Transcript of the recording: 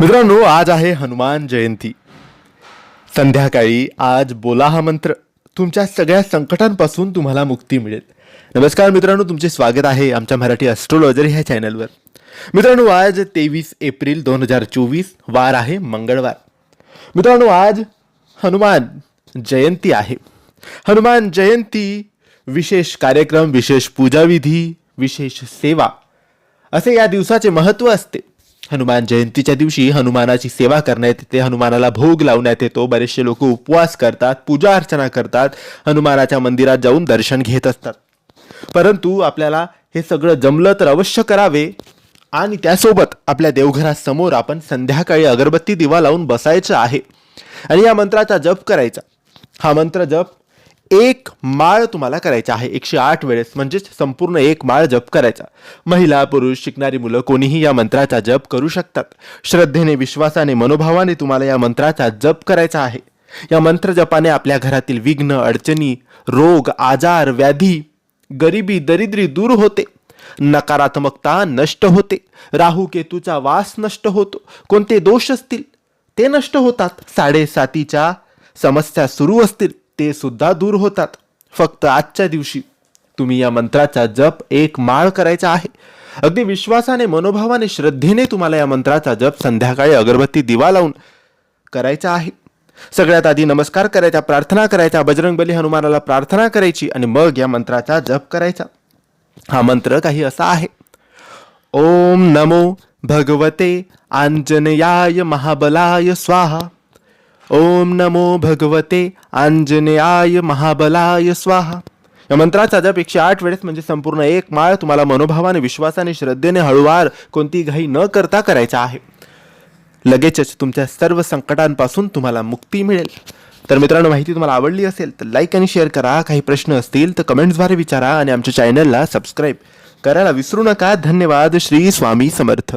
मित्रांनो आज आहे हनुमान जयंती. संध्याकाळी आज बोला हा मंत्र. तुमच्या सगळ्या संकटांपासून तुम्हाला मुक्ती मिळेल. नमस्कार मित्रांनो तुमचे स्वागत आहे आमच्या मराठी ॲस्ट्रोलॉजर ह्या चॅनलवर मित्रांनो आज तेवीस एप्रिल दोन हजार चोवीस वार आहे मंगळवार. मित्रांनो आज हनुमान जयंती आहे. हनुमान जयंती विशेष कार्यक्रम विशेष पूजाविधी विशेष सेवा असे या दिवसाचे महत्त्व असते. हनुमान जयंतीच्या दिवशी हनुमानाची सेवा करण्यात येते. हनुमानाला भोग लावण्यात येतो. बरेचसे लोक उपवास करतात पूजा अर्चना करतात हनुमानाच्या मंदिरात जाऊन दर्शन घेत असतात. परंतु आपल्याला हे सगळं जमलं तर अवश्य करावे. आणि त्यासोबत आपल्या देवघरासमोर आपण संध्याकाळी अगरबत्ती दिवा लावून बसायचं आहे. आणि या मंत्राचा जप करायचा. हा मंत्र जप एक माळ तुम्हाला करायचा आहे. एकशे आठ वेळेस म्हणजेच संपूर्ण एक माळ जप करायचा. महिला पुरुष शिकणारी मुलं कोणीही या मंत्राचा जप करू शकतात. श्रद्धेने विश्वासाने मनोभावाने तुम्हाला या मंत्राचा जप करायचा आहे. या मंत्र जपाने आपल्या घरातील विघ्न अडचणी रोग आजार व्याधी गरिबी दरिद्री दूर होते. नकारात्मकता नष्ट होते. राहू केतूचा वास नष्ट होतो. कोणते दोष असतील? ते नष्ट होतात. साडेसातीच्या समस्या सुरू असतील. ते सुद्धा दूर होतात. फक्त आजच्या दिवशी तुम्ही या मंत्राचा जप एक माळ करायचा आहे. अगदी विश्वासाने मनोभावाने श्रद्धेने तुम्हाला या मंत्राचा जप संध्याकाळी अगरबत्ती दिवा लावून करायचा आहे. सगळ्यात आधी नमस्कार करायचा प्रार्थना करायचा बजरंगबली हनुमानाला प्रार्थना करायची आणि मग या मंत्राचा जप करायचा. हा मंत्र काही असा आहे. ओम नमो भगवते आंजनेयाय महाबलाय स्वाहा. ओम नमो भगवते आंजनेयाय महाबलाय स्वाहा. या मंत्राचा जप एकशे आठ वेळेस म्हणजे संपूर्ण एक माळ तुम्हाला मनोभावाने विश्वासाने श्रद्धेने हळूवार कोणती घाई न करता करायचा आहे. लगेचच तुमच्या सर्व संकटांपासून तुम्हाला मुक्ती मिळेल. तर मित्रांनो माहिती तुम्हाला आवडली असेल तर लाईक आणि शेअर करा. काही प्रश्न असतील तर कमेंट्सद्वारे विचारा आणि आमच्या चॅनलला सबस्क्राईब करायला विसरू नका. धन्यवाद. श्री स्वामी समर्थ.